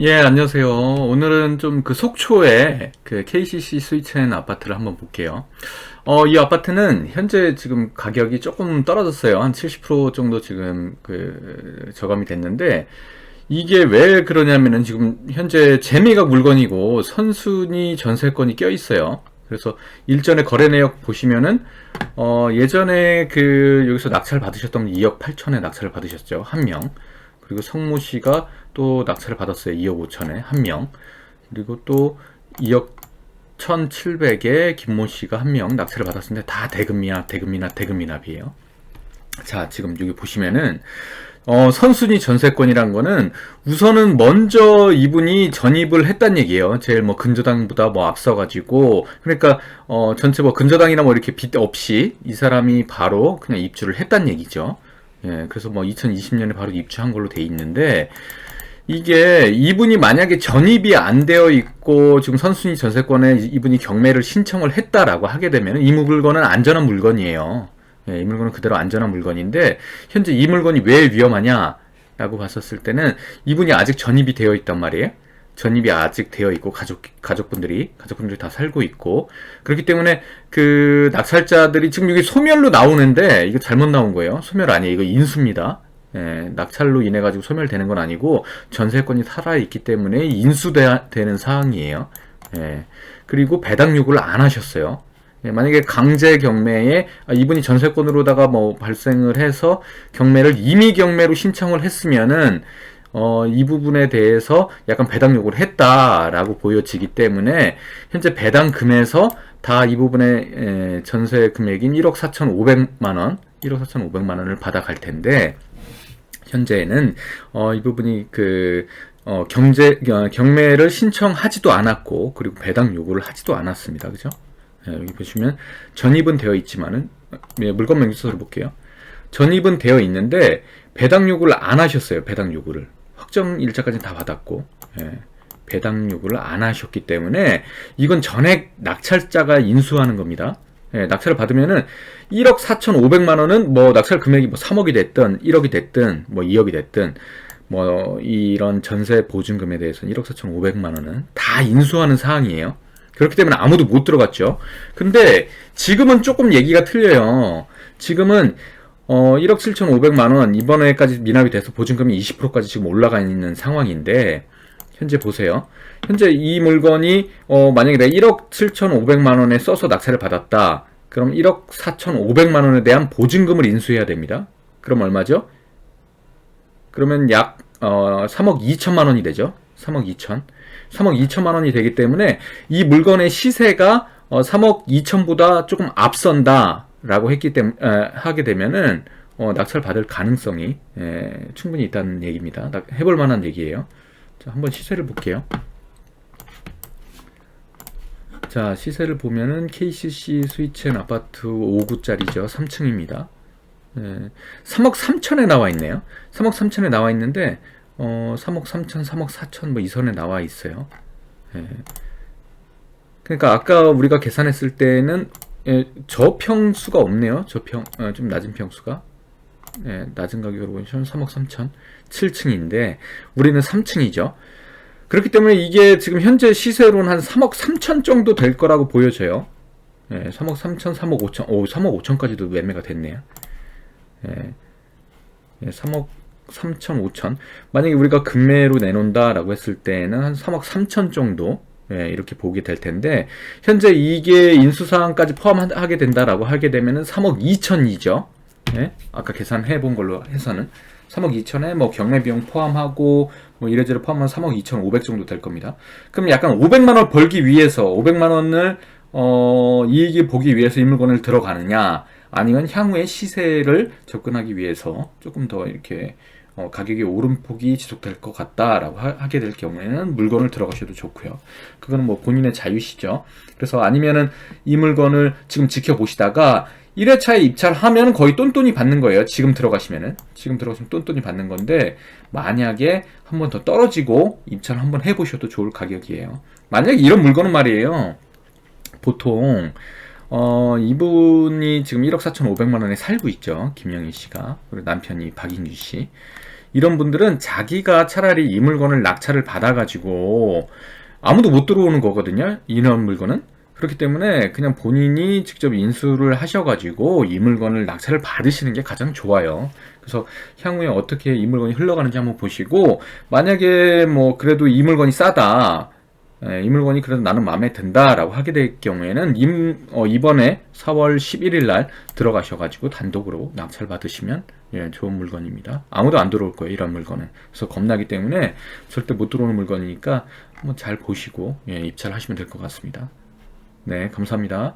예, 안녕하세요. 오늘은 좀 그 속초에 그 KCC 스위첸 아파트를 한번 볼게요. 어, 이 아파트는 현재 지금 가격이 조금 떨어졌어요. 한 70% 정도 지금 그 저감이 됐는데 이게 왜 그러냐면은 지금 현재 재미가 물건이고 선순위 전세권이 껴 있어요. 그래서 일전에 거래 내역 보시면은 어, 예전에 그 여기서 낙찰 받으셨던 분 2억 8천에 낙찰을 받으셨죠. 한 명. 그리고 성모 씨가 또 낙찰을 받았어요. 2억 5천에 한 명. 그리고 또 2억 1,700에 김모 씨가 한 명 낙찰을 받았는데 다 대금미납, 대금미납, 대금미납이에요. 자, 지금 여기 보시면은 어, 선순위 전세권이란 거는 우선은 먼저 이분이 전입을 했단 얘기예요. 제일 뭐 근저당보다 뭐 앞서가지고 그러니까 어, 전체 뭐 근저당이나 뭐 이렇게 빚 없이 이 사람이 바로 그냥 입주를 했단 얘기죠. 예, 그래서 뭐 2020년에 바로 입주한 걸로 돼 있는데 이게 이분이 만약에 전입이 안 되어 있고 지금 선순위 전세권에 이분이 경매를 신청을 했다라고 하게 되면 이 물건은 안전한 물건이에요. 예, 이 물건은 그대로 안전한 물건인데 현재 이 물건이 왜 위험하냐라고 봤었을 때는 이분이 아직 전입이 되어 있단 말이에요. 전입이 아직 되어 있고 가족 가족분들이 가족분들이 다 살고 있고 그렇기 때문에 그 낙찰자들이 지금 여기 소멸로 나오는데 이거 잘못 나온 거예요. 소멸 아니에요. 이거 인수입니다. 예, 낙찰로 인해 가지고 소멸되는 건 아니고 전세권이 살아 있기 때문에 인수되는 사항이에요. 예, 그리고 배당 요구를 안 하셨어요. 예, 만약에 강제 경매에 아, 이분이 전세권으로다가 뭐 발생을 해서 경매를 임의 경매로 신청을 했으면은 어, 이 부분에 대해서 약간 배당 요구를 했다라고 보여지기 때문에 현재 배당금에서 다 이 부분의 에, 전세 금액인 1억 4,500만 원, 1억 4,500만 원을 받아갈 텐데 현재는 어, 이 부분이 그 어, 경제 어, 경매를 신청하지도 않았고 그리고 배당 요구를 하지도 않았습니다. 그죠? 예, 여기 보시면 전입은 되어 있지만은 예, 물건 명세서를 볼게요. 전입은 되어 있는데 배당 요구를 안 하셨어요. 배당 요구를. 확정 일자까지 다 받았고 예, 배당 요구를 안 하셨기 때문에 이건 전액 낙찰자가 인수하는 겁니다. 예, 낙찰을 받으면은 1억 4,500만 원은 뭐 낙찰 금액이 뭐 3억이 됐든 1억이 됐든 뭐 2억이 됐든 뭐 이런 전세 보증금에 대해서는 1억 4,500만 원은 다 인수하는 사항이에요. 그렇기 때문에 아무도 못 들어갔죠. 근데 지금은 조금 얘기가 틀려요. 지금은 어, 1억 7,500만 원 이번에까지 미납이 돼서 보증금이 20%까지 지금 올라가 있는 상황인데 현재 보세요. 현재 이 물건이 어, 만약에 내가 1억 7,500만 원에 써서 낙찰을 받았다. 그럼 1억 4,500만 원에 대한 보증금을 인수해야 됩니다. 그럼 얼마죠? 그러면 약 어, 3억 2천만 원이 되죠. 3억 2천. 3억 2천만 원이 되기 때문에 이 물건의 시세가 어, 3억 2천보다 조금 앞선다. 라고 했기 때문에 하게 되면은 어, 낙찰 받을 가능성이 에, 충분히 있다는 얘기입니다. 해볼 만한 얘기예요. 자, 한번 시세를 볼게요. 자, 시세를 보면은 KCC 스위첸 아파트 5구짜리죠. 3층입니다. 에, 3억 3천에 나와 있네요. 3억 3천에 나와 있는데 어, 3억 3천, 3억 4천 뭐 이 선에 나와 있어요. 에. 그러니까 아까 우리가 계산했을 때는 예, 저평수가 없네요. 저평, 어, 좀 낮은 평수가. 예, 낮은 가격으로 보시면 3억 3천, 7층인데, 우리는 3층이죠. 그렇기 때문에 이게 지금 현재 시세로는 한 3억 3천 정도 될 거라고 보여져요. 예, 3억 3천, 3억 5천, 오, 3억 5천까지도 매매가 됐네요. 예, 예, 3억 3천, 5천. 만약에 우리가 금매로 내놓는다라고 했을 때는 한 3억 3천 정도 예, 이렇게 보게 될 텐데 현재 이게 인수사항까지 포함하게 된다라고 하게 되면은 3억 2천이죠. 예? 아까 계산해 본 걸로 해서는 3억 2천에 뭐 경매 비용 포함하고 뭐 이래저래 포함하면 3억 2천 5백 정도 될 겁니다. 그럼 약간 500만 원 벌기 위해서 500만 원을 어, 이익이 보기 위해서 이 물건을 들어가느냐 아니면 향후의 시세를 접근하기 위해서 조금 더 이렇게 어, 가격이 오름폭이 지속될 것 같다라고 하, 게될 경우에는 물건을 들어가셔도 좋고요. 그거는 뭐 본인의 자유시죠. 그래서 아니면은 이 물건을 지금 지켜보시다가 1회차에 입찰하면 거의 똔똔이 받는 거예요. 지금 들어가시면은. 지금 들어가시면 똔똔이 받는 건데, 만약에 한 번 더 떨어지고 입찰 한번 해보셔도 좋을 가격이에요. 만약에 이런 물건은 말이에요. 보통, 어, 이분이 지금 1억 4,500만 원에 살고 있죠. 김영희 씨가. 그리고 남편이 박인규 씨. 이런 분들은 자기가 차라리 이 물건을 낙찰을 받아가지고 아무도 못 들어오는 거거든요. 이런 물건은. 그렇기 때문에 그냥 본인이 직접 인수를 하셔가지고 이 물건을 낙찰을 받으시는 게 가장 좋아요. 그래서 향후에 어떻게 이 물건이 흘러가는지 한번 보시고 만약에 뭐 그래도 이 물건이 싸다. 예, 이 물건이 그래도 나는 마음에 든다라고 하게 될 경우에는 임, 어, 이번에 4월 11일 날 들어가셔가지고 단독으로 낙찰 받으시면 예, 좋은 물건입니다. 아무도 안 들어올 거예요, 이런 물건은. 그래서 겁나기 때문에 절대 못 들어오는 물건이니까 한번 잘 보시고 예, 입찰하시면 될 것 같습니다. 네, 감사합니다.